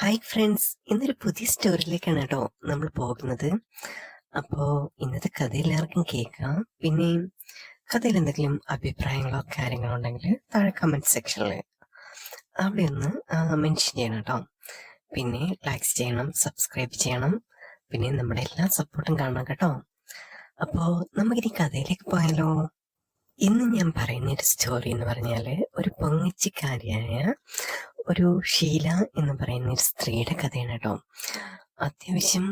Hi friends ഇന്നൊരു പുതിയ സ്റ്റോറിയിലേക്കാണ് കേട്ടോ നമ്മൾ പോകുന്നത്. അപ്പോൾ ഇന്നത്തെ കഥ എല്ലാവർക്കും കേൾക്കാം. പിന്നെ കഥയിൽ എന്തെങ്കിലും അഭിപ്രായങ്ങളോ കാര്യങ്ങളോ ഉണ്ടെങ്കിൽ താഴെ കമന്റ് സെക്ഷനിൽ അവിടെ ഒന്ന് മെൻഷൻ ചെയ്യണം കേട്ടോ പിന്നെ ലൈക്സ് ചെയ്യണം സബ്സ്ക്രൈബ് ചെയ്യണം. പിന്നെ നമ്മുടെ എല്ലാ സപ്പോർട്ടും കാണണം കേട്ടോ. അപ്പോൾ നമുക്കിനി കഥയിലേക്ക് പോയാലോ? ഇന്ന് ഞാൻ പറയുന്ന ഒരു സ്റ്റോറി എന്ന് പറഞ്ഞാൽ ഒരു പൊങ്ങിച്ചിക്കാരിയായ ഒരു ഷീല എന്ന് പറയുന്ന ഒരു സ്ത്രീയുടെ കഥയാണ് കേട്ടോ. അത്യാവശ്യം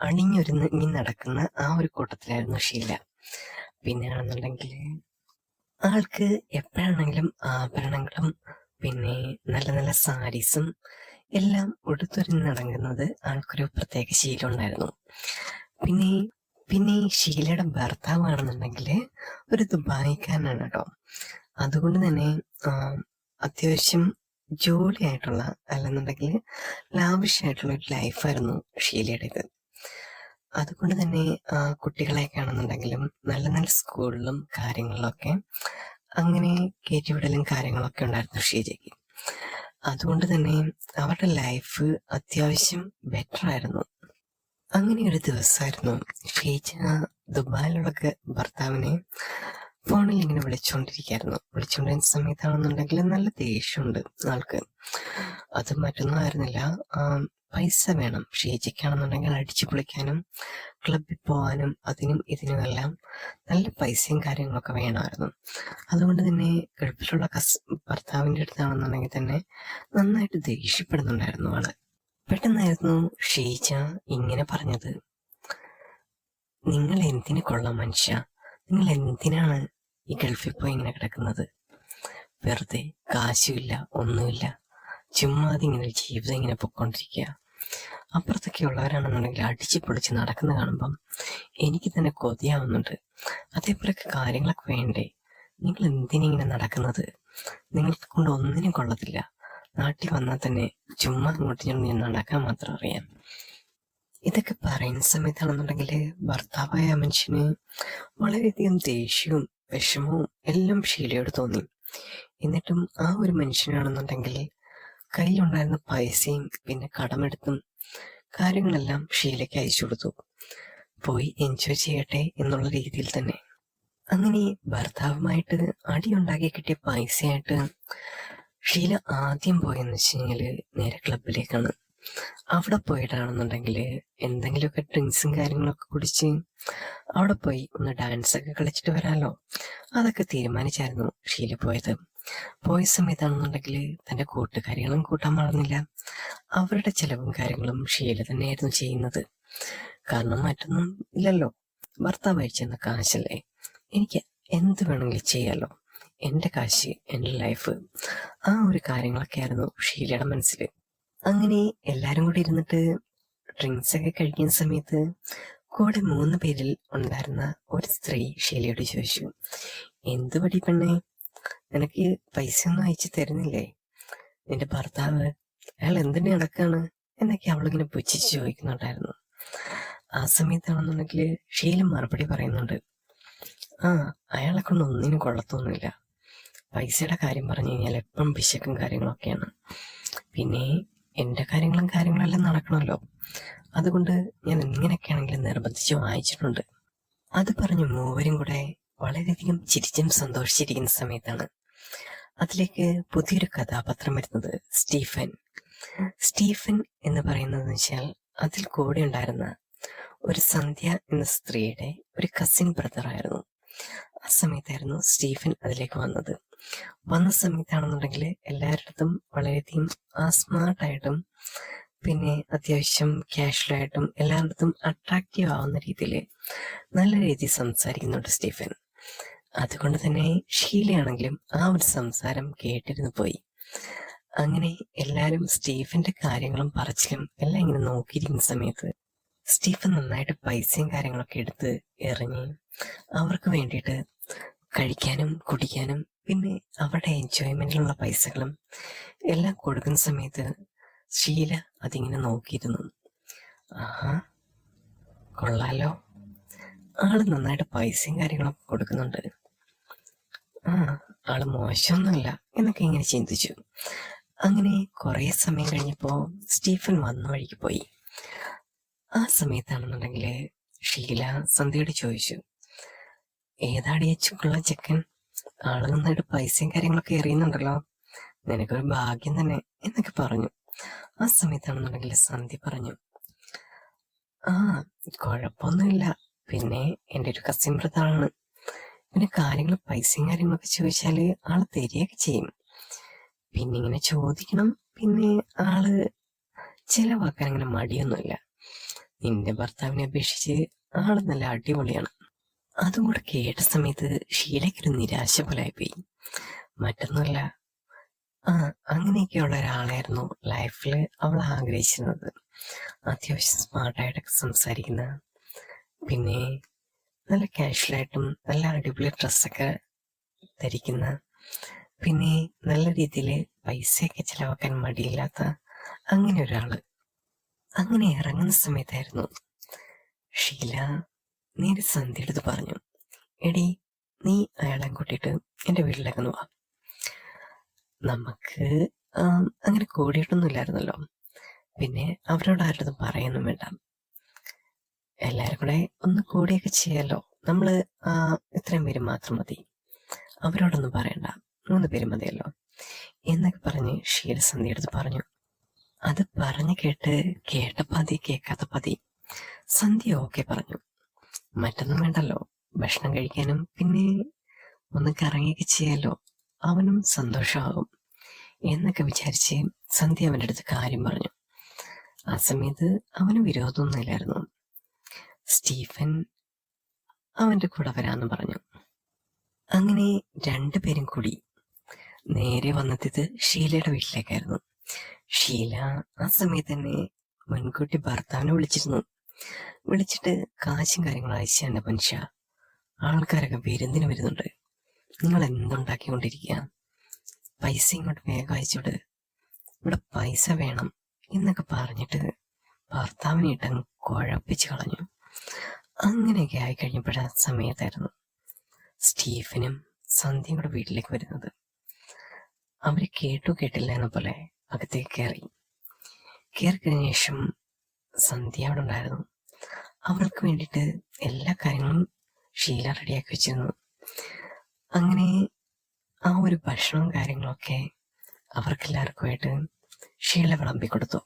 അണിഞ്ഞൊരുങ്ങി നടക്കുന്ന ആ ഒരു കൂട്ടത്തിലായിരുന്നു ഷീല പിന്നെയാണെന്നുണ്ടെങ്കിൽ ആൾക്ക് എപ്പോഴാണെങ്കിലും ആഭരണങ്ങളും പിന്നെ നല്ല നല്ല സാരീസും എല്ലാം ഉടുത്തൊരുങ്ങി നടക്കുന്നത് ആൾക്കൊരു പ്രത്യേക ശീലം ഉണ്ടായിരുന്നു. പിന്നെ പിന്നെ ഷീലയുടെ ഭർത്താവാണെന്നുണ്ടെങ്കിൽ ഒരു ദുബായിക്കാരനാണ് കേട്ടോ. അതുകൊണ്ട് തന്നെ ആം, അത്യാവശ്യം ജോലിയായിട്ടുള്ള അല്ലെന്നുണ്ടെങ്കിൽ ലാവിഷായിട്ടുള്ള ഒരു ലൈഫായിരുന്നു ഷീലയുടേത്. അതുകൊണ്ട് തന്നെ ആ, കുട്ടികളെയൊക്കെ ആണെന്നുണ്ടെങ്കിലും നല്ല നല്ല സ്കൂളിലും കാര്യങ്ങളിലൊക്കെ അങ്ങനെ കയറ്റിവിടലും കാര്യങ്ങളൊക്കെ ഉണ്ടായിരുന്നു ഷീജയ്ക്ക് അതുകൊണ്ട് തന്നെ അവരുടെ ലൈഫ് അത്യാവശ്യം ബെറ്റർ ആയിരുന്നു അങ്ങനെ ഒരു ദിവസമായിരുന്നു ഷീജ ദുബായിലുള്ള ഭർത്താവിനെ ഫോണിൽ ഇങ്ങനെ വിളിച്ചുകൊണ്ടിരിക്കുകയായിരുന്നു വിളിച്ചുകൊണ്ടിരുന്ന സമയത്താണെന്നുണ്ടെങ്കിൽ നല്ല ദേഷ്യമുണ്ട് ആൾക്ക്. അത് മറ്റൊന്നും ആയിരുന്നില്ല പൈസ വേണം. ഷീജയ്ക്കാണെന്നുണ്ടെങ്കിൽ അടിച്ചു പൊളിക്കാനും ക്ലബിൽ പോകാനും അതിനും ഇതിനുമെല്ലാം നല്ല പൈസയും കാര്യങ്ങളൊക്കെ വേണമായിരുന്നു. അതുകൊണ്ട് തന്നെ ഗൾഫിലുള്ള കസ് ഭർത്താവിന്റെ അടുത്താണെന്നുണ്ടെങ്കിൽ തന്നെ നന്നായിട്ട് ദേഷ്യപ്പെടുന്നുണ്ടായിരുന്നു ആൾ. പെട്ടെന്നായിരുന്നു ഷീജ ഇങ്ങനെ പറഞ്ഞത്. നിങ്ങൾ എന്തിനു കൊള്ളാം മനുഷ്യ? നിങ്ങൾ എന്തിനാണ് ഈ ഗൾഫിൽ പോയി ഇങ്ങനെ കിടക്കുന്നത്. വെറുതെ കാശുമില്ല ഒന്നുമില്ല. ചുമ്മാതെ ഇങ്ങനെ ജീവിതം ഇങ്ങനെ പൊക്കോണ്ടിരിക്കുക അപ്പുറത്തൊക്കെ ഉള്ളവരാണെന്നുണ്ടെങ്കിൽ അടിച്ചു പൊളിച്ച് നടക്കുന്ന കാണുമ്പം എനിക്ക് തന്നെ കൊതിയാവുന്നുണ്ട്. അതേപോലൊക്കെ കാര്യങ്ങളൊക്കെ വേണ്ടേ? നിങ്ങൾ എന്തിനിങ്ങനെ നടക്കുന്നത്? നിങ്ങൾക്ക് കൊണ്ട് ഒന്നിനും കൊള്ളത്തില്ല. നാട്ടിൽ വന്നാൽ തന്നെ ചുമ്മാ അങ്ങോട്ട് ഞാൻ നടക്കാൻ മാത്രം അറിയാം. ഇതൊക്കെ പറയുന്ന സമയത്താണെന്നുണ്ടെങ്കിൽ ഭർത്താവായ മനുഷ്യന് വളരെയധികം ദേഷ്യവും വിഷമവും എല്ലാം ഷീലയോട് തോന്നി. എന്നിട്ടും ആ ഒരു മനുഷ്യനാണെന്നുണ്ടെങ്കിൽ കയ്യിലുണ്ടായിരുന്ന പൈസയും പിന്നെ കടമെടുത്തും കാര്യങ്ങളെല്ലാം ഷീലയ്ക്ക് അയച്ചു കൊടുത്തു. പോയി എൻജോയ് ചെയ്യട്ടെ എന്നുള്ള രീതിയിൽ തന്നെ. അങ്ങനെ ഭർത്താവുമായിട്ട് അടിയുണ്ടാക്കി കിട്ടിയ പൈസയായിട്ട് ഷീല ആദ്യം പോയെന്ന് വെച്ച് കഴിഞ്ഞാൽ നേരെ ക്ലബിലേക്കാണ് അവിടെ പോയിട്ടാണെന്നുണ്ടെങ്കിൽ എന്തെങ്കിലുമൊക്കെ ഡ്രിങ്ക്സും കാര്യങ്ങളൊക്കെ കുടിച്ച് അവിടെ പോയി ഒന്ന് ഡാൻസ് ഒക്കെ കളിച്ചിട്ട് വരാമല്ലോ അതൊക്കെ തീരുമാനിച്ചായിരുന്നു ഷീല പോയത്. പോയ സമയത്താണെന്നുണ്ടെങ്കിൽ തന്റെ കൂട്ടുകാരികളും കൂട്ടാൻ മറന്നില്ല അവരുടെ ചെലവും കാര്യങ്ങളും ഷീല തന്നെയായിരുന്നു ചെയ്യുന്നത്. കാരണം മറ്റൊന്നും ഇല്ലല്ലോ. ഭർത്താവ് അയച്ചെന്ന കാശല്ലേ. എനിക്ക് എന്ത് വേണമെങ്കിലും ചെയ്യാലോ. എന്റെ കാശ് എന്റെ ലൈഫ് ആ ഒരു കാര്യങ്ങളൊക്കെ ആയിരുന്നു ഷീലയുടെ മനസ്സിൽ അങ്ങനെ എല്ലാവരും കൂടി ഇരുന്നിട്ട് ഡ്രിങ്ക്സ് ഒക്കെ കഴിക്കുന്ന സമയത്ത് കൂടെ മൂന്ന് പേരിൽ ഉണ്ടായിരുന്ന ഒരു സ്ത്രീ ഷീലയോട് ചോദിച്ചു എന്ത് പടി പെണ്ണേ? നിനക്ക് പൈസ ഒന്നും അയച്ചു തരുന്നില്ലേ? നിന്റെ ഭർത്താവ് അയാൾ എന്തിനു നടക്കാണ്? എന്നൊക്കെ അവളിങ്ങനെ പുച്ഛിച്ച് ചോദിക്കുന്നുണ്ടായിരുന്നു. ആ സമയത്താണെന്നുണ്ടെങ്കിൽ ഷീല മറുപടി പറയുന്നുണ്ട് ആ അയാളെ കൊണ്ട് ഒന്നിനും കൊള്ളത്തൊന്നുമില്ല. പൈസയുടെ കാര്യം പറഞ്ഞു കഴിഞ്ഞാൽ എപ്പം വിശക്കും കാര്യങ്ങളൊക്കെയാണ്. പിന്നെ എന്റെ കാര്യങ്ങളും കാര്യങ്ങളെല്ലാം നടക്കണമല്ലോ. അതുകൊണ്ട് ഞാൻ എങ്ങനെയൊക്കെയാണെങ്കിലും നിർബന്ധിച്ച് വായിച്ചിട്ടുണ്ട്. അത് പറഞ്ഞ് മൂവരും കൂടെ വളരെയധികം ചിരിച്ചും സന്തോഷിച്ചിരിക്കുന്ന സമയത്താണ് അതിലേക്ക് പുതിയൊരു കഥാപാത്രം വരുന്നത് സ്റ്റീഫൻ. സ്റ്റീഫൻ എന്ന് പറയുന്നത് വെച്ചാൽ അതിൽ കൂടെ ഉണ്ടായിരുന്ന ഒരു സന്ധ്യ എന്ന സ്ത്രീയുടെ ഒരു കസിൻ ബ്രദർ ആയിരുന്നു ആ സമയത്തായിരുന്നു സ്റ്റീഫൻ അതിലേക്ക് വന്നത്. വന്ന സമയത്താണെന്നുണ്ടെങ്കിൽ എല്ലാവരുടെ വളരെയധികം ആ സ്മാർട്ടായിട്ടും പിന്നെ അത്യാവശ്യം ക്യാഷ്വലായിട്ടും എല്ലാവരുടെ അട്രാക്റ്റീവ് ആവുന്ന രീതിയിൽ നല്ല രീതിയിൽ സംസാരിക്കുന്നുണ്ട് സ്റ്റീഫൻ. അതുകൊണ്ട് തന്നെ ഷീലയാണെങ്കിലും ആ ഒരു സംസാരം കേട്ടിരുന്നു പോയി. അങ്ങനെ എല്ലാവരും സ്റ്റീഫന്റെ കാര്യങ്ങളും പറച്ചിലും എല്ലാം ഇങ്ങനെ നോക്കിയിരിക്കുന്ന സമയത്ത് സ്റ്റീഫൻ നന്നായിട്ട് പൈസയും കാര്യങ്ങളൊക്കെ എടുത്ത് എറിഞ്ഞ് അവർക്ക് വേണ്ടിയിട്ട് കഴിക്കാനും കുടിക്കാനും പിന്നെ അവരുടെ എൻജോയ്മെന്റിലുള്ള പൈസകളും എല്ലാം കൊടുക്കുന്ന സമയത്ത് ശീല അതിങ്ങനെ നോക്കിയിരുന്നു. ആഹാ കൊള്ളാലോ. ആൾ നന്നായിട്ട് പൈസയും കാര്യങ്ങളൊക്കെ കൊടുക്കുന്നുണ്ട്. ആ ആൾ മോശമൊന്നുമല്ല എന്നൊക്കെ ഇങ്ങനെ ചിന്തിച്ചു. അങ്ങനെ കുറേ സമയം കഴിഞ്ഞപ്പോൾ സ്റ്റീഫൻ വന്ന വഴിക്ക് പോയി. ആ സമയത്താണെന്നുണ്ടെങ്കിൽ ഷീല സന്ധ്യയോട് ചോദിച്ചു ഏതാടിയ അച്ചുക്കുള്ള ചെക്കൻ? ആൾ നന്നായിട്ട് പൈസയും കാര്യങ്ങളൊക്കെ എറിയുന്നുണ്ടല്ലോ. നിനക്കൊരു ഭാഗ്യം തന്നെ എന്നൊക്കെ പറഞ്ഞു. ആ സമയത്താണെന്നുണ്ടെങ്കിൽ സന്ധ്യ പറഞ്ഞു. ആ കുഴപ്പമൊന്നുമില്ല. പിന്നെ എന്റെ ഒരു കസിൻ ബ്രദറാണ് പിന്നെ കാര്യങ്ങൾ പൈസയും കാര്യങ്ങളൊക്കെ ചോദിച്ചാൽ ആൾ തരികയൊക്കെ ചെയ്യും. പിന്നെ ഇങ്ങനെ ചോദിക്കണം. പിന്നെ ആൾ ചിലവാക്കാൻ അങ്ങനെ മടിയൊന്നുമില്ല. നിന്റെ ഭർത്താവിനെ അപേക്ഷിച്ച് ആൾ നല്ല അടിപൊളിയാണ്. അതും കൂടെ കേട്ട സമയത്ത് ഷീലയ്ക്കൊരു നിരാശ പോലെ പോയി മറ്റൊന്നുമല്ല ആ അങ്ങനെയൊക്കെയുള്ള ഒരാളായിരുന്നു ലൈഫിൽ അവൾ ആഗ്രഹിച്ചിരുന്നത്. അത്യാവശ്യം സ്മാർട്ടായിട്ടൊക്കെ സംസാരിക്കുന്ന പിന്നെ നല്ല കാഷ്വലായിട്ടും നല്ല അടിപൊളി ഡ്രസ്സൊക്കെ ധരിക്കുന്ന പിന്നെ നല്ല രീതിയിൽ പൈസയൊക്കെ ചിലവാക്കാൻ മടിയില്ലാത്ത അങ്ങനെ ഒരാൾ. അങ്ങനെ ഇറങ്ങുന്ന സമയത്തായിരുന്നു ഷീല നേരെ സന്ധ്യ പറഞ്ഞു എടി നീ അയാളെ കൂട്ടിയിട്ട് എന്റെ വീട്ടിലേക്ക് ഒന്ന് വാ. നമുക്ക് അങ്ങനെ കൂടിയിട്ടൊന്നും ഇല്ലായിരുന്നല്ലോ. പിന്നെ അവരോട് ആരുടെ പറയൊന്നും വേണ്ട. എല്ലാവരും കൂടെ ഒന്ന് കൂടിയൊക്കെ ചെയ്യാലോ നമ്മൾ ഇത്രയും പേര് മാത്രം മതി. അവരോടൊന്നും പറയണ്ട. മൂന്ന് പേര് മതിയല്ലോ. എന്നൊക്കെ പറഞ്ഞ് ക്ഷീരസന്ധി എടുത്ത് പറഞ്ഞു. അത് പറഞ്ഞു കേട്ട് കേട്ട പതി കേൾക്കാത്ത പതി സന്ധ്യ ഓക്കെ പറഞ്ഞു. മറ്റൊന്നും വേണ്ടല്ലോ. ഭക്ഷണം കഴിക്കാനും പിന്നെ ഒന്ന് കറങ്ങിയൊക്കെ ചെയ്യാലോ അവനും സന്തോഷമാകും. എന്നൊക്കെ വിചാരിച്ച് സന്ധ്യ അവന്റെ അടുത്ത് കാര്യം പറഞ്ഞു. ആ സമയത്ത് അവന് വിരോധമൊന്നുമില്ലായിരുന്നു സ്റ്റീഫൻ അവന്റെ കൂടെ വരാമെന്ന് പറഞ്ഞു. അങ്ങനെ രണ്ടുപേരും കൂടി നേരെ വന്നെത്തിയത് ഷീലയുടെ വീട്ടിലേക്കായിരുന്നു. ഷീല ആ സമയത്ത് തന്നെ മുൻകൂട്ടി ഭർത്താവിനെ വിളിച്ചിരുന്നു. വിളിച്ചിട്ട് കാശും കാര്യങ്ങളും അയച്ചാണ് മനുഷ്യ. ആൾക്കാരൊക്കെ വിരുന്നിന് വരുന്നുണ്ട്. നിങ്ങൾ എന്തുണ്ടാക്കിക്കൊണ്ടിരിക്കുക പൈസ ഇങ്ങോട്ട് വേഗം അയച്ചോട്. ഇവിടെ പൈസ വേണം എന്നൊക്കെ പറഞ്ഞിട്ട് ഭർത്താവിനെ ഇട്ടങ്ങ് കുഴപ്പിച്ച് കളഞ്ഞു. അങ്ങനെയൊക്കെ ആയി കഴിഞ്ഞപ്പോഴാ സമയത്തായിരുന്നു സ്റ്റീഫനും സന്ധ്യയും കൂടെ വീട്ടിലേക്ക് വരുന്നത്. അവർ കേട്ടു കേട്ടില്ല എന്ന പോലെ അകത്തേക്ക് കയറി. കയറി കഴിഞ്ഞ ശേഷം സന്ധ്യ അവിടെ ഉണ്ടായിരുന്നു അവർക്ക് വേണ്ടിയിട്ട് എല്ലാ കാര്യങ്ങളും ഷീല റെഡിയാക്കി വെച്ചിരുന്നു. അങ്ങനെ ആ ഒരു ഭക്ഷണവും കാര്യങ്ങളൊക്കെ അവർക്കെല്ലാവർക്കുമായിട്ട് ഷീല വിളമ്പി കൊടുത്തു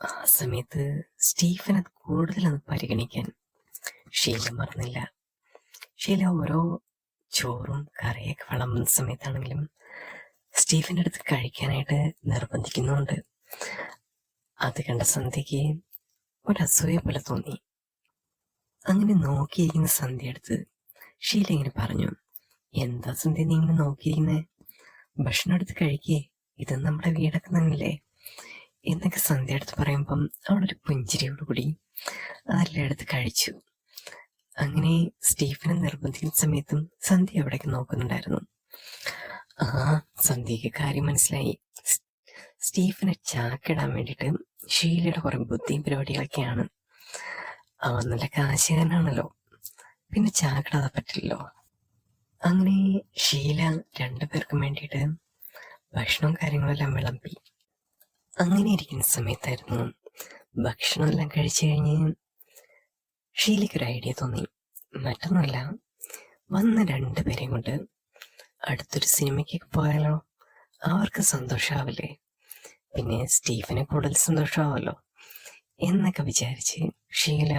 ആ സമയത്ത് സ്റ്റീഫൻ അത് കൂടുതലൊന്ന് പരിഗണിക്കാൻ ഷീല മറന്നില്ല. ഷീല ഓരോ ചോറും കറിയൊക്കെ വിളമ്പുന്ന സമയത്താണെങ്കിലും സ്റ്റീഫന്റെ അടുത്ത് കഴിക്കാനായിട്ട് നിർബന്ധിക്കുന്നുണ്ട് അത് കണ്ട സന്ധ്യയ്ക്ക് ഒരസൂയ പോലെ തോന്നി. അങ്ങനെ നോക്കിയിരിക്കുന്ന സന്ധ്യ എടുത്ത് ഷീല ഇങ്ങനെ പറഞ്ഞു എന്താ സന്ധ്യ നീ ഇങ്ങനെ നോക്കിയിരിക്കുന്നേ? ഭക്ഷണം എടുത്ത് കഴിക്കേ ഇത് നമ്മുടെ വീടൊക്കെ തന്നെയല്ലേ? എന്നൊക്കെ സന്ധ്യ എടുത്ത് പറയുമ്പം അവളൊരു പുഞ്ചിരിയോടുകൂടി അതെല്ലാം എടുത്ത് കഴിച്ചു. അങ്ങനെ സ്റ്റീഫനെ നിർബന്ധിക്കുന്ന സമയത്തും സന്ധ്യ അവിടേക്ക് നോക്കുന്നുണ്ടായിരുന്നു. ആ സന്ധ്യക്ക് കാര്യം മനസ്സിലായി. സ്റ്റീഫനെ ചാക്കിടാൻ വേണ്ടിയിട്ട് ഷീലയുടെ കുറെ ബുദ്ധിയും പരിപാടികളൊക്കെയാണ്. അവൻ നല്ല കാശുകാരനാണല്ലോ പിന്നെ ചാകടാതെ പറ്റില്ലല്ലോ. അങ്ങനെ ഷീല രണ്ടുപേർക്കും വേണ്ടിയിട്ട് ഭക്ഷണവും കാര്യങ്ങളെല്ലാം വിളമ്പി. അങ്ങനെ ഇരിക്കുന്ന സമയത്തായിരുന്നു ഭക്ഷണമെല്ലാം കഴിച്ചു കഴിഞ്ഞ് ഷീലയ്ക്ക് ഒരു ഐഡിയ തോന്നി. മറ്റൊന്നുമല്ല വന്ന രണ്ടുപേരെയും കൊണ്ട് അടുത്തൊരു സിനിമയ്ക്കൊക്കെ പോയാലോ? അവർക്ക് സന്തോഷമാവില്ലേ പിന്നെ സ്റ്റീഫന് കൂടുതൽ സന്തോഷമാവല്ലോ എന്നൊക്കെ വിചാരിച്ച് ഷീല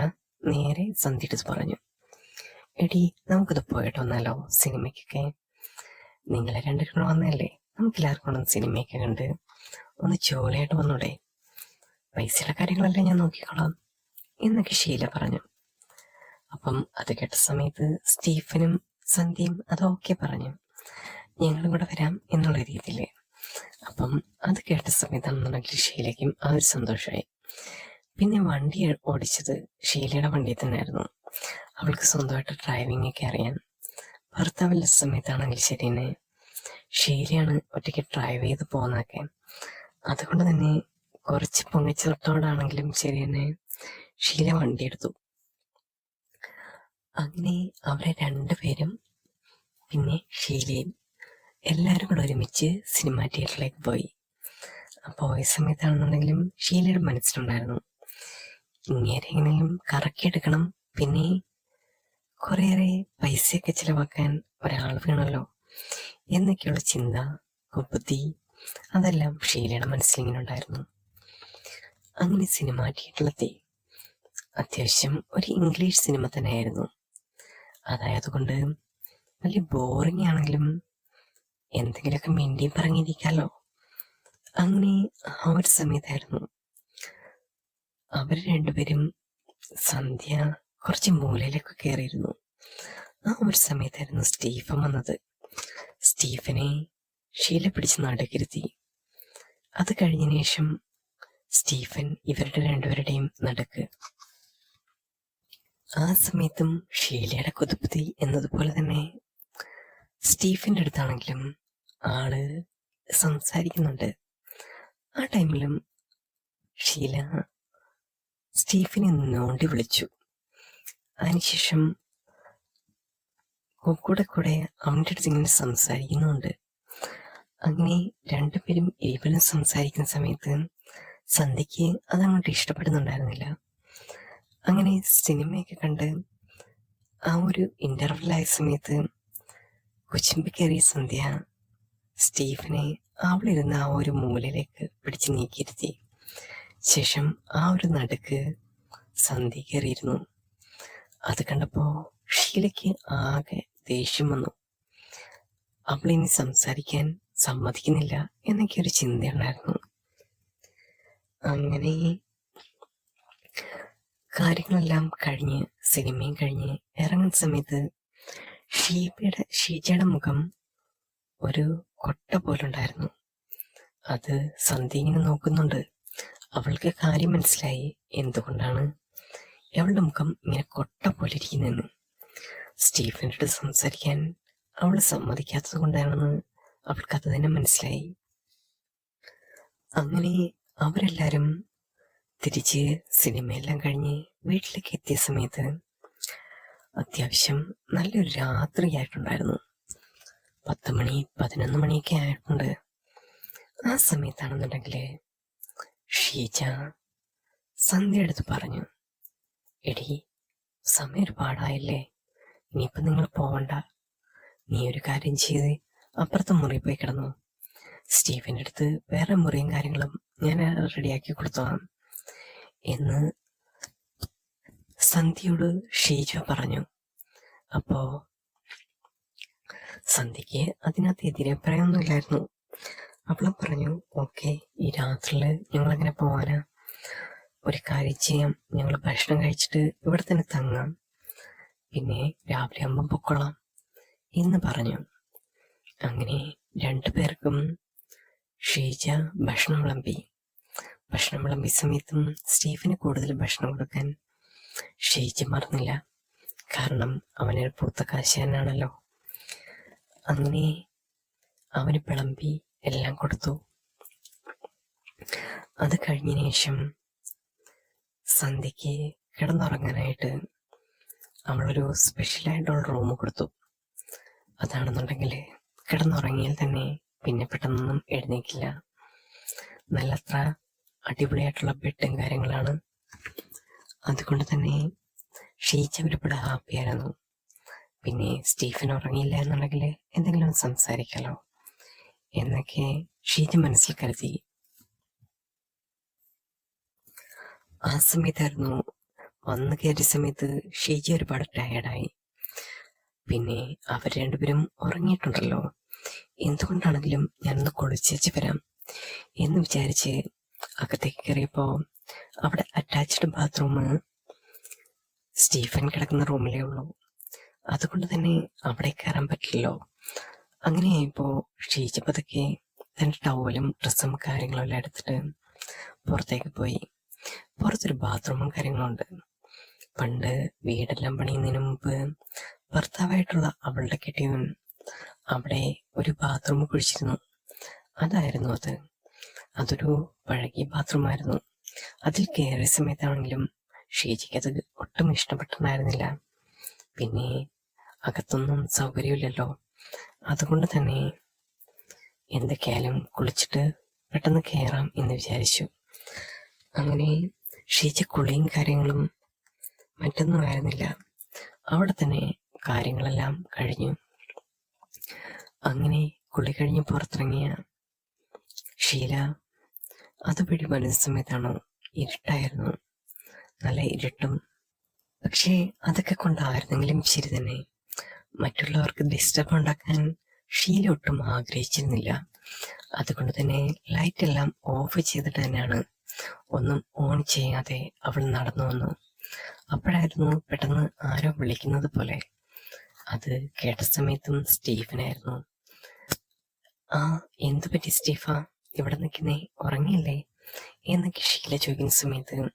നേരെ സന്ധ്യടുത്ത് പറഞ്ഞു എടി നമുക്കത് പോയിട്ട് വന്നാലോ സിനിമയ്ക്കൊക്കെ? നിങ്ങളെ രണ്ടുപേരും വന്നല്ലേ നമുക്ക് എല്ലാവർക്കും ഒന്ന് സിനിമയൊക്കെ കണ്ട് ഒന്ന് ജോലിയായിട്ട് വന്നൂടെ? പൈസയുടെ കാര്യങ്ങളെല്ലാം ഞാൻ നോക്കിക്കോളാം എന്നൊക്കെ ഷീല പറഞ്ഞു. അപ്പം അത് കേട്ട സമയത്ത് സ്റ്റീഫനും സന്ധ്യയും അതൊക്കെ പറഞ്ഞു. ഞങ്ങളും കൂടെ വരാം എന്നുള്ള രീതിയിൽ അപ്പം അത് കേട്ട സമയത്താണെന്നുണ്ടെങ്കിൽ ഷീലയ്ക്കും ആ ഒരു സന്തോഷമായി. പിന്നെ വണ്ടി ഓടിച്ചത് ഷീലയുടെ വണ്ടി തന്നെയായിരുന്നു. അവൾക്ക് സ്വന്തമായിട്ട് ഡ്രൈവിംഗ് ഒക്കെ അറിയാൻ. ഭർത്താവില്ല സമയത്താണെങ്കിൽ ശരി തന്നെ. ഷീലയാണ് ഒറ്റയ്ക്ക് ഡ്രൈവ് ചെയ്ത് പോകുന്നതൊക്കെ. അതുകൊണ്ട് തന്നെ കുറച്ച് പൊങ്ങിച്ചോട്ടോടാണെങ്കിലും ശരി തന്നെ ഷീല വണ്ടി എടുത്തു. അങ്ങനെ അവരെ രണ്ടുപേരും പിന്നെ ഷീലയും എല്ലാവരും കൂടെ ഒരുമിച്ച് സിനിമാ തിയേറ്ററിലേക്ക് പോയി. അപ്പോൾ ഈ സമയത്താണെന്നുണ്ടെങ്കിലും ഷീലയുടെ മനസ്സിലുണ്ടായിരുന്നു. ഇങ്ങനെ എങ്ങനെയും കറക്കിയെടുക്കണം പിന്നെ കുറേയേറെ പൈസയൊക്കെ ചിലവാക്കാൻ ഒരാൾ വേണമല്ലോ എന്നൊക്കെയുള്ള ചിന്ത ബുദ്ധി അതെല്ലാം ഷീലയുടെ മനസ്സിലിങ്ങനെ ഉണ്ടായിരുന്നു അങ്ങനെ സിനിമ തിയേറ്ററിലെത്തി അത്യാവശ്യം ഒരു ഇംഗ്ലീഷ് സിനിമ തന്നെയായിരുന്നു. അതായത് കൊണ്ട് വലിയ ബോറിംഗ് ആണെങ്കിലും എന്തെങ്കിലുമൊക്കെ മിണ്ടി പറഞ്ഞിരിക്കാമല്ലോ അങ്ങനെ ആ ഒരു സമയത്തായിരുന്നു അവർ രണ്ടുപേരും സന്ധ്യ കുറച്ച് മൂലയിലൊക്കെ കയറിയിരുന്നു. ആ ഒരു സമയത്തായിരുന്നു സ്റ്റീഫൻ വന്നത്. സ്റ്റീഫനെ ഷീല പിടിച്ച് നടക്കിരുത്തി. അത് കഴിഞ്ഞ ശേഷം സ്റ്റീഫൻ ഇവരുടെ രണ്ടുപേരുടെയും നടക്ക്. ആ സമയത്തും ഷീലയുടെ കൊതുപ്പുതി എന്നതുപോലെ തന്നെ സ്റ്റീഫന്റെ അടുത്താണെങ്കിലും ആൾ സംസാരിക്കുന്നുണ്ട്. ആ ടൈമിലും ഷീല സ്റ്റീഫിനെ നോണ്ടി വിളിച്ചു. അതിനുശേഷം കൂടെ കൂടെ അവന്റെ അടുത്ത് ഇങ്ങനെ സംസാരിക്കുന്നുണ്ട്. അങ്ങനെ രണ്ടുപേരും ഇരുവരും സംസാരിക്കുന്ന സമയത്ത് സന്ധ്യയ്ക്ക് അതങ്ങോട്ട് ഇഷ്ടപ്പെടുന്നുണ്ടായിരുന്നില്ല. അങ്ങനെ സിനിമയൊക്കെ കണ്ട് ആ ഒരു ഇന്റർവെല്ലായ സമയത്ത് കൊച്ചിമ്പി സന്ധ്യ സ്റ്റീഫനെ അവളിരുന്ന ആ ഒരു മൂലയിലേക്ക് പിടിച്ചു നീക്കിയിരുത്തി. ശേഷം ആ ഒരു നടുക്ക് സന്ധി കയറിയിരുന്നു. അത് കണ്ടപ്പോ ഷീലയ്ക്ക് ആകെ ദേഷ്യം വന്നു. അവളിനി സംസാരിക്കാൻ സമ്മതിക്കുന്നില്ല എന്നൊക്കെ ഒരു ചിന്തയുണ്ടായിരുന്നു. അങ്ങനെ കാര്യങ്ങളെല്ലാം കഴിഞ്ഞ് സിനിമയും കഴിഞ്ഞ് ഇറങ്ങുന്ന സമയത്ത് ഷീബയുടെ ഷീജയുടെ മുഖം ഒരു കൊട്ട പോലുണ്ടായിരുന്നു. അത് സന്ധ്യ ഇങ്ങനെ നോക്കുന്നുണ്ട്. അവൾക്ക് കാര്യം മനസ്സിലായി. എന്തുകൊണ്ടാണ് അവളുടെ മുഖം ഇങ്ങനെ കൊട്ട പോലെ ഇരിക്കുന്നെന്ന് സ്റ്റീഫന്റെ അടുത്ത് സംസാരിക്കാൻ അവൾ സമ്മതിക്കാത്തത് കൊണ്ടാണെന്ന് അവൾക്ക് അത് തന്നെ മനസ്സിലായി. അങ്ങനെ അവരെല്ലാവരും തിരിച്ച് സിനിമയെല്ലാം കഴിഞ്ഞ് വീട്ടിലേക്ക് എത്തിയ സമയത്ത് അത്യാവശ്യം നല്ലൊരു രാത്രിയായിട്ടുണ്ടായിരുന്നു. പത്ത് മണി പതിനൊന്ന് മണിയൊക്കെ ആയിട്ടുണ്ട്. ആ സമയത്താണെന്നുണ്ടെങ്കിൽ ഷീജ സന്ധ്യ എടുത്ത് പറഞ്ഞു എടി സമയം ഒരുപാടായില്ലേ. ഇനിയിപ്പം നിങ്ങൾ പോവണ്ട. നീ ഒരു കാര്യം ചെയ്ത് അപ്പുറത്തെ മുറി പോയി കിടന്നു. സ്റ്റീഫിന്റെ അടുത്ത് വേറെ മുറിയും കാര്യങ്ങളും ഞാൻ റെഡിയാക്കി കൊടുത്തോളാം. എന്ന് സന്ധ്യയോട് ഷീജ പറഞ്ഞു. അപ്പോ സന്ധ്യക്ക് അതിനകത്ത് എതിരഭിപ്രായമൊന്നുമില്ലായിരുന്നു അവളും പറഞ്ഞു ഓക്കെ ഈ രാത്രിയിൽ ഞങ്ങൾ അങ്ങനെ പോവാനാ? ഒരു കാര്യം ചെയ്യാം. ഞങ്ങൾ ഭക്ഷണം കഴിച്ചിട്ട് ഇവിടെ തന്നെ തങ്ങാം. പിന്നെ രാവിലെ ആകുമ്പം പൊക്കൊള്ളാം എന്ന് പറഞ്ഞു. അങ്ങനെ രണ്ടു പേർക്കും ഷീജ ഭക്ഷണം വിളമ്പി. ഭക്ഷണം വിളമ്പിയ സമയത്തും സ്റ്റീഫന് കൂടുതൽ ഭക്ഷണം കൊടുക്കാൻ ഷീജ മറന്നില്ല. കാരണം അവനൊരു പൂത്തക്കാശാനാണല്ലോ അങ്ങനെ അവന് വിളമ്പി എല്ലാം കൊടുത്തു. അത് കഴിഞ്ഞ ശേഷം സന്ധ്യക്ക് കിടന്നുറങ്ങാനായിട്ട് അവളൊരു സ്പെഷ്യലായിട്ടുള്ള റൂം കൊടുത്തു. അതാണെന്നുണ്ടെങ്കിൽ കിടന്നുറങ്ങിയാൽ തന്നെ പിന്നെ പെട്ടെന്നൊന്നും എഴുന്നേക്കില്ല. നല്ലത്ര അടിപൊളിയായിട്ടുള്ള ബെഡും കാര്യങ്ങളാണ്. അതുകൊണ്ട് തന്നെ ഷീച്ച ഒരുപാട് ഹാപ്പിയായിരുന്നു പിന്നെ സ്റ്റീഫൻ ഉറങ്ങിയില്ല എന്നുണ്ടെങ്കിൽ എന്തെങ്കിലും സംസാരിക്കാലോ? എന്നൊക്കെ ഷീജ മനസ്സിൽ കരുതി. ആ സമയത്തായിരുന്നു വന്നു കയറിയ സമയത്ത് ഷീജ ഒരുപാട് ടയർഡായി പിന്നെ അവർ രണ്ടുപേരും ഉറങ്ങിയിട്ടുണ്ടല്ലോ. എന്തുകൊണ്ടാണെങ്കിലും ഞാനൊന്ന് കുളിച്ചേച്ച് വരാം എന്ന് വിചാരിച്ച് അകത്തേക്ക് കയറിയപ്പോ അവിടെ അറ്റാച്ച്ഡ് ബാത്റൂം സ്റ്റീഫൻ കിടക്കുന്ന റൂമിലേ ഉള്ളൂ. അതുകൊണ്ട് തന്നെ അവിടെ കയറാൻ പറ്റില്ലല്ലോ. അങ്ങനെയായപ്പോ ഷീജ പതുക്കെ തന്റെ ടവലും ഡ്രസ്സും കാര്യങ്ങളും എല്ലാം എടുത്തിട്ട് പുറത്തേക്ക് പോയി. പുറത്തൊരു ബാത്റൂമും കാര്യങ്ങളും ഉണ്ട് പണ്ട് വീടെല്ലാം പണിയുന്നതിന് മുമ്പ് ഭർത്താവായിട്ടുള്ള അവളുടെ കെട്ടിയവൻ അവിടെ ഒരു ബാത്റൂം കുഴിച്ചിരുന്നു. അതായിരുന്നു അത്. അതൊരു പഴകിയ ബാത്റൂം ആയിരുന്നു. അതിൽ കയറിയ സമയത്താണെങ്കിലും ഷീജയ്ക്ക് അത് ഒട്ടും ഇഷ്ടപ്പെട്ടിട്ടുണ്ടായിരുന്നില്ല. പിന്നെ അകത്തൊന്നും സൗകര്യമില്ലല്ലോ. അതുകൊണ്ട് തന്നെ എന്തൊക്കെയായാലും കുളിച്ചിട്ട് പെട്ടെന്ന് കയറാം എന്ന് വിചാരിച്ചു. അങ്ങനെ ഷീജ കുളിയും കാര്യങ്ങളും മറ്റൊന്നും ആയിരുന്നില്ല. അവിടെ തന്നെ കാര്യങ്ങളെല്ലാം കഴിഞ്ഞു. അങ്ങനെ കുളി കഴിഞ്ഞ് പുറത്തിറങ്ങിയ ഷീല അതുവഴി വരുന്ന സമയത്താണോ ഇരുട്ടായിരുന്നു. നല്ല ഇരുട്ടും. പക്ഷേ അതൊക്കെ കൊണ്ടായിരുന്നെങ്കിലും ശരി തന്നെ. മറ്റുള്ളവർക്ക് ഡിസ്റ്റർബ് ഉണ്ടാക്കാൻ ഷീല ഒട്ടും ആഗ്രഹിച്ചിരുന്നില്ല. അതുകൊണ്ട് തന്നെ ലൈറ്റ് എല്ലാം ഓഫ് ചെയ്തിട്ട് തന്നെയാണ് ഒന്നും ഓൺ ചെയ്യാതെ അവൾ നടന്നു വന്നു അപ്പോഴായിരുന്നു പെട്ടെന്ന് ആരോ വിളിക്കുന്നത് പോലെ. അത് കേട്ട സമയത്തും സ്റ്റീഫനായിരുന്നു. ആ എന്തു പറ്റി സ്റ്റീഫ? ഇവിടെ നിൽക്കുന്നേ ഉറങ്ങിയില്ലേ? എന്നൊക്കെ ഷീല ചോദിക്കുന്ന സമയത്ത്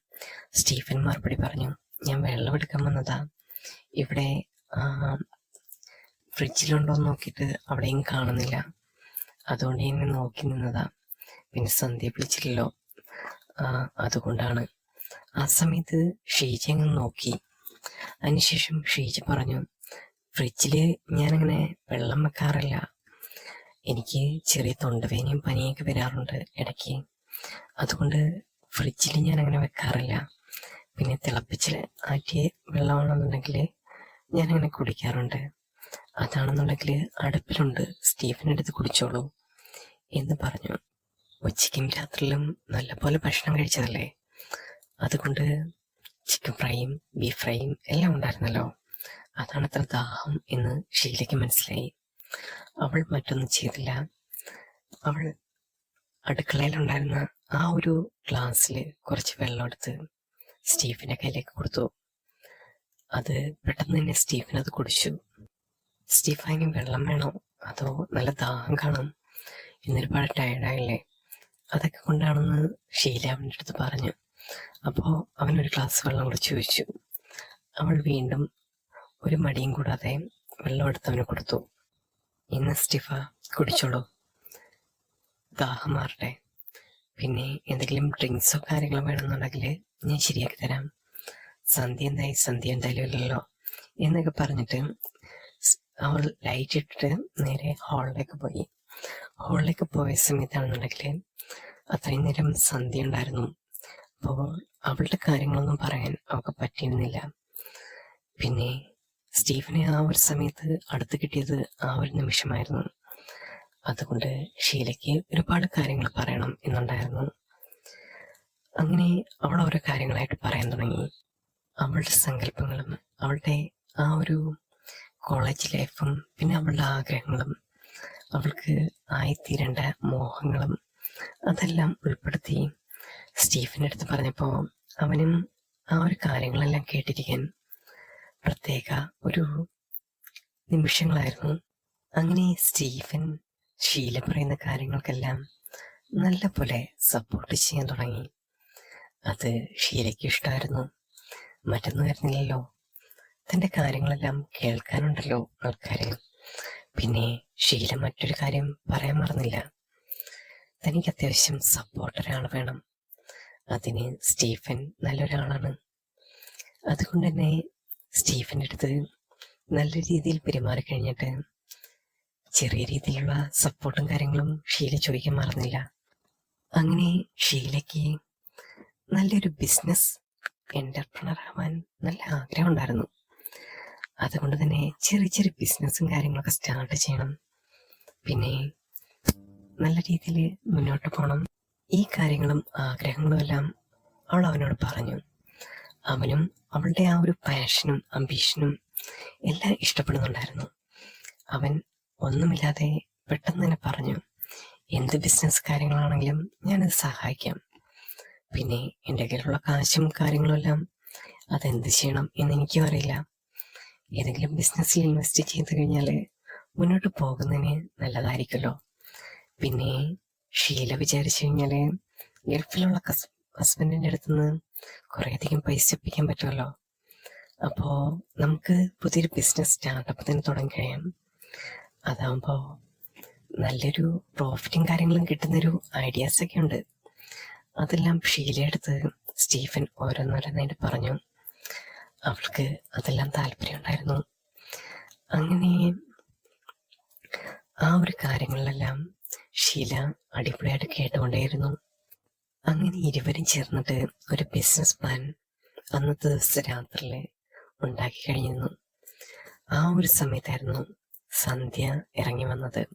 സ്റ്റീഫൻ മറുപടി പറഞ്ഞു ഞാൻ വെള്ളം എടുക്കാൻ വന്നതാ. ഇവിടെ ഫ്രിഡ്ജിലുണ്ടോ എന്ന് നോക്കിയിട്ട് അവിടെയും കാണുന്നില്ല. അതുകൊണ്ട് ഞാൻ നോക്കി നിന്നതാ. പിന്നെ സന്ധ്യ വിളിച്ചില്ലല്ലോ അതുകൊണ്ടാണ്. ആ സമയത്ത് ഷീജ അങ്ങ് നോക്കി. അതിനുശേഷം ഷീജ പറഞ്ഞു ഫ്രിഡ്ജിൽ ഞാനങ്ങനെ വെള്ളം വെക്കാറില്ല. എനിക്ക് ചെറിയ തൊണ്ടവേനയും പനിയൊക്കെ വരാറുണ്ട് ഇടയ്ക്ക്. അതുകൊണ്ട് ഫ്രിഡ്ജിൽ ഞാൻ അങ്ങനെ വെക്കാറില്ല. പിന്നെ തിളപ്പിച്ച് ആറ്റിയ വെള്ളമാണെന്നുണ്ടെങ്കിൽ ഞാനങ്ങനെ കുടിക്കാറുണ്ട്. അതാണെന്നുണ്ടെങ്കിൽ അടുപ്പിലുണ്ട്. സ്റ്റീഫൻ എടുത്ത് കുടിച്ചോളൂ എന്ന് പറഞ്ഞു. ഉച്ചയ്ക്കും രാത്രിയിലും നല്ലപോലെ ഭക്ഷണം കഴിച്ചതല്ലേ? അതുകൊണ്ട് ചിക്കൻ ഫ്രൈയും ബീഫ് ഫ്രൈയും എല്ലാം ഉണ്ടായിരുന്നല്ലോ. അതാണ് അത്ര ദാഹം എന്ന് ഷീലയ്ക്ക് മനസ്സിലായി. അവൾ മറ്റൊന്നും ചെയ്തില്ല. അവൾ അടുക്കളയിലുണ്ടായിരുന്ന ആ ഒരു ഗ്ലാസ്സിൽ കുറച്ച് വെള്ളം എടുത്ത് സ്റ്റീഫിന്റെ കയ്യിലേക്ക് കൊടുത്തു. അത് പെട്ടെന്ന് തന്നെ സ്റ്റീഫൻ അത് കുടിച്ചു. സ്റ്റീഫാനി വെള്ളം വേണോ? അതോ നല്ല ദാഹം കാണും ഇന്നൊരുപാട് ടയർഡായില്ലേ അതൊക്കെ കൊണ്ടാണെന്ന് ഷീല അവന്റെ അടുത്ത് പറഞ്ഞു. അപ്പോൾ അവൻ ഒരു ഗ്ലാസ് വെള്ളം കൂടെ ചോദിച്ചു. അവൾ വീണ്ടും ഒരു മടിയും കൂടാതെ വെള്ളം എടുത്ത് അവന് കൊടുത്തു. ഇന്ന് സ്റ്റീഫ കുടിച്ചോളൂ. ദാഹം മാറട്ടെ. പിന്നെ എന്തെങ്കിലും ഡ്രിങ്ക്സോ കാര്യങ്ങളോ വേണമെന്നുണ്ടെങ്കിൽ ഞാൻ ശരിയാക്കി തരാം. സന്ധ്യ എന്തായി? സന്ധ്യ എന്തായാലും ഇല്ലല്ലോ. എന്നൊക്കെ പറഞ്ഞിട്ട് സ് അവൾ ലൈറ്റ് ഇട്ടിട്ട് നേരെ ഹാളിലേക്ക് പോയി. ഹാളിലേക്ക് പോയ സമയത്താണെന്നുണ്ടെങ്കിൽ അത്രയും നേരം സന്ധ്യ ഉണ്ടായിരുന്നു. അപ്പോൾ അവളുടെ കാര്യങ്ങളൊന്നും പറയാൻ അവൾക്ക് പറ്റിയിരുന്നില്ല. പിന്നെ സ്റ്റീഫനെ ആ ഒരു സമയത്ത് അടുത്ത് കിട്ടിയത് ആ ഒരു നിമിഷമായിരുന്നു. അതുകൊണ്ട് ഷീലയ്ക്ക് ഒരുപാട് കാര്യങ്ങൾ പറയണം എന്നുണ്ടായിരുന്നു. അങ്ങനെ അവൾ ഓരോ കാര്യങ്ങളായിട്ട് പറയാൻ തുടങ്ങി. അവളുടെ സങ്കല്പങ്ങളും അവളുടെ ആ ഒരു കോളേജ് ലൈഫും പിന്നെ അവളുടെ ആഗ്രഹങ്ങളും അവൾക്ക് ആയിത്തീരേണ്ട മോഹങ്ങളും അതെല്ലാം ഉൾപ്പെടുത്തി സ്റ്റീഫിന്റെ അടുത്ത് പറഞ്ഞപ്പോൾ അവനും ആ ഒരു കാര്യങ്ങളെല്ലാം കേട്ടിരിക്കാൻ പ്രത്യേക ഒരു നിമിഷങ്ങളായിരുന്നു. അങ്ങനെ സ്റ്റീഫൻ ഷീല പറയുന്ന കാര്യങ്ങൾക്കെല്ലാം നല്ല പോലെ സപ്പോർട്ട് ചെയ്യാൻ തുടങ്ങി. അത് ഷീലയ്ക്ക് ഇഷ്ടമായിരുന്നു മറ്റൊന്നും തന്റെ കാര്യങ്ങളെല്ലാം കേൾക്കാനുണ്ടല്ലോ ആൾക്കാരെ. പിന്നെ ഷീല മറ്റൊരു കാര്യം പറയാൻ മറന്നില്ല. തനിക്ക് അത്യാവശ്യം സപ്പോർട്ട് ഒരാൾ വേണം. അതിന് സ്റ്റീഫൻ നല്ലൊരാളാണ്. അതുകൊണ്ട് തന്നെ സ്റ്റീഫന്റെ അടുത്ത് നല്ല രീതിയിൽ പെരുമാറി കഴിഞ്ഞിട്ട് ചെറിയ രീതിയിലുള്ള സപ്പോർട്ടും കാര്യങ്ങളും ഷീല ചോദിക്കാൻ മറന്നില്ല. അങ്ങനെ ഷീലയ്ക്ക് നല്ലൊരു ബിസിനസ് എന്റർപ്രണർ ആവാൻ നല്ല ആഗ്രഹം ഉണ്ടായിരുന്നു. അതുകൊണ്ട് തന്നെ ചെറിയ ചെറിയ ബിസിനസ്സും കാര്യങ്ങളൊക്കെ സ്റ്റാർട്ട് ചെയ്യണം. പിന്നെ നല്ല രീതിയിൽ മുന്നോട്ട് പോകണം ഈ കാര്യങ്ങളും ആഗ്രഹങ്ങളും എല്ലാം അവൾ അവനോട് പറഞ്ഞു. അവനും അവളുടെ ആ ഒരു പാഷനും അംബീഷനും എല്ലാം ഇഷ്ടപ്പെടുന്നുണ്ടായിരുന്നു. അവൻ ഒന്നുമില്ലാതെ പെട്ടെന്ന് തന്നെ പറഞ്ഞു എന്ത് ബിസിനസ് കാര്യങ്ങളാണെങ്കിലും ഞാനത് സഹായിക്കാം. പിന്നെ എന്റെ കയ്യിലുള്ള കാശും കാര്യങ്ങളും എല്ലാം അതെന്ത് ചെയ്യണം എന്ന് എനിക്കും അറിയില്ല. ഏതെങ്കിലും ബിസിനസ്സിൽ ഇൻവെസ്റ്റ് ചെയ്ത് കഴിഞ്ഞാൽ മുന്നോട്ട് പോകുന്നതിന് നല്ലതായിരിക്കുമല്ലോ. പിന്നെ ഷീല വിചാരിച്ചു കഴിഞ്ഞാൽ ഗൾഫിലുള്ള കസ് ഹസ്ബൻഡിന്റെ അടുത്തുനിന്ന് കുറേയധികം പൈസ ഒപ്പിക്കാൻ പറ്റുമല്ലോ. അപ്പോൾ നമുക്ക് പുതിയൊരു ബിസിനസ് സ്റ്റാർട്ടപ്പ് തന്നെ തുടങ്ങി കഴിയാം അതാകുമ്പോൾ നല്ലൊരു പ്രോഫിറ്റും കാര്യങ്ങളും കിട്ടുന്നൊരു ഐഡിയാസൊക്കെ ഉണ്ട്. അതെല്ലാം ഷീലയെടുത്ത് സ്റ്റീഫൻ ഓരോന്നോരോന്നായിട്ട് പറഞ്ഞു. അവൾക്ക് അതെല്ലാം താല്പര്യമുണ്ടായിരുന്നു. അങ്ങനെ ആ ഒരു കാര്യങ്ങളിലെല്ലാം ഷീല അടിപൊളിയായിട്ട് കേട്ടുകൊണ്ടേയിരുന്നു. അങ്ങനെ ഇരുവരും ചേർന്നിട്ട് ഒരു ബിസിനസ് പ്ലാൻ അന്നത്തെ ദിവസത്തെ രാത്രിയിൽ ഉണ്ടാക്കി കഴിഞ്ഞിരുന്നു. ആ ഒരു സമയത്തായിരുന്നു സന്ധ്യ ഇറങ്ങി വന്നത്.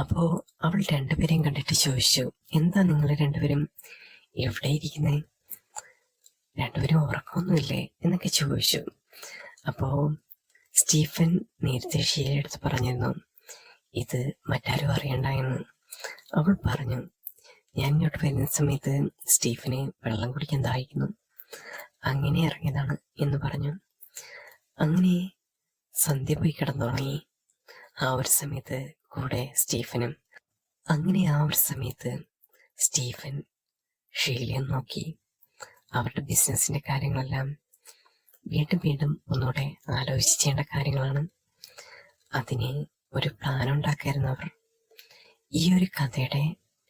അപ്പോൾ അവൾ രണ്ടുപേരെയും കണ്ടിട്ട് ചോദിച്ചു എന്താ നിങ്ങൾ രണ്ടുപേരും എവിടെ ഇരിക്കുന്നേ? രണ്ടുപേരും ഉറക്കമൊന്നുമില്ലേ എന്നൊക്കെ ചോദിച്ചു. അപ്പോൾ സ്റ്റീഫൻ നേരത്തെ ഷീലയെടുത്ത് പറഞ്ഞിരുന്നു ഇത് മറ്റാരും അറിയണ്ട എന്ന്. അവൾ പറഞ്ഞു ഞാൻ ഇങ്ങോട്ട് വരുന്ന സമയത്ത് സ്റ്റീഫനെ വെള്ളം കുടിക്കാൻ ദാഹിക്കുന്നു. അങ്ങനെ ഇറങ്ങിയതാണ് എന്ന് പറഞ്ഞു. അങ്ങനെ സന്ധ്യ പോയി കിടന്നുറങ്ങി. ആ ഒരു സമയത്ത് കൂടെ സ്റ്റീഫനും അങ്ങനെ ആ ഒരു സമയത്ത് സ്റ്റീഫൻ ഷീലയും നോക്കി. അവരുടെ ബിസിനസ്സിന്റെ കാര്യങ്ങളെല്ലാം വീണ്ടും വീണ്ടും ഒന്നുകൂടെ ആലോചിച്ച് ചെയ്യേണ്ട കാര്യങ്ങളാണ്. അതിന് ഒരു പ്ലാൻ ഉണ്ടാക്കായിരുന്നു അവർ. ഈ ഒരു കഥയുടെ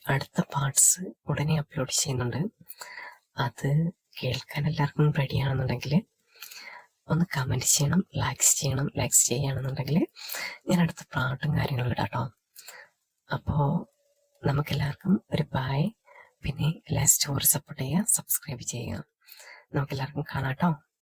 അടുത്ത പാർട്സ് ഉടനെ അപ്ലോഡ് ചെയ്യുന്നുണ്ട്. അത് കേൾക്കാൻ എല്ലാവർക്കും റെഡിയാണെന്നുണ്ടെങ്കിൽ ഒന്ന് കമന്റ് ചെയ്യണം ലൈക്സ് ചെയ്യണം ലൈക്സ് ചെയ്യുകയാണെന്നുണ്ടെങ്കിൽ ഞാൻ അടുത്ത പാട്ടും കാര്യങ്ങളും ഇടാം കേട്ടോ അപ്പോൾ നമുക്കെല്ലാവർക്കും ഒരു ബായ് പിന്നെ എല്ലാ സ്റ്റോറി സപ്പോർട്ട് ചെയ്യുക സബ്സ്ക്രൈബ് ചെയ്യുക. നമുക്കെല്ലാവർക്കും കാണാം കേട്ടോ.